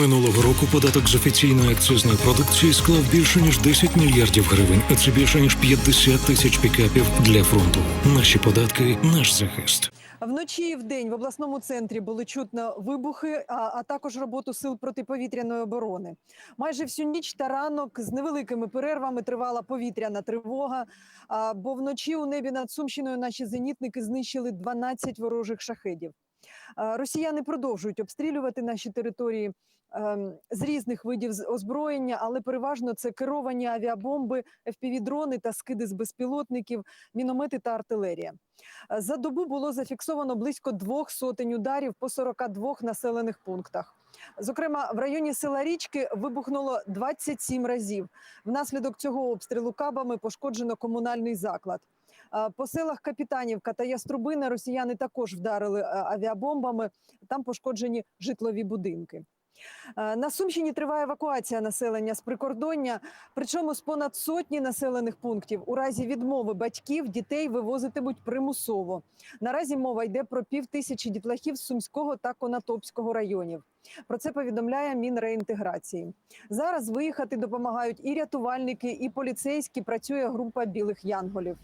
Минулого року податок з офіційної акцизної продукції склав більше ніж 10 мільярдів гривень, а це більше ніж 50 тисяч пікапів для фронту. Наші податки, наш захист. Вночі і вдень в обласному центрі були чутно вибухи, а, а також роботу сил протиповітряної оборони. Майже всю ніч та ранок з невеликими перервами тривала повітряна тривога. А, бо вночі у небі над Сумщиною наші зенітники знищили 12 ворожих шахедів. А, Росіяни продовжують обстрілювати наші території ем, з різних видів озброєння, але переважно це керовані авіабомби, FPV-дрони та скиди з безпілотників, міномети та артилерія. Е, За добу було зафіксовано близько двох сотень ударів по 42 населених пунктах. Зокрема, в районі села Річки вибухнуло 27 разів. Внаслідок цього обстрілу кабами пошкоджено комунальний заклад. Е, По селах Капітанівка та Яструбина росіяни також вдарили е, авіабомбами. Там пошкоджені житлові будинки. Е, На Сумщині триває евакуація населення з прикордоння. Причому з понад сотні населених пунктів у разі відмови батьків дітей вивозитимуть примусово. Наразі мова йде про пів тисячі дітлахів з Сумського та Конотопського районів. Про це повідомляє Мінреінтеграції. Зараз виїхати допомагають і рятувальники, і поліцейські. Працює група білих янголів.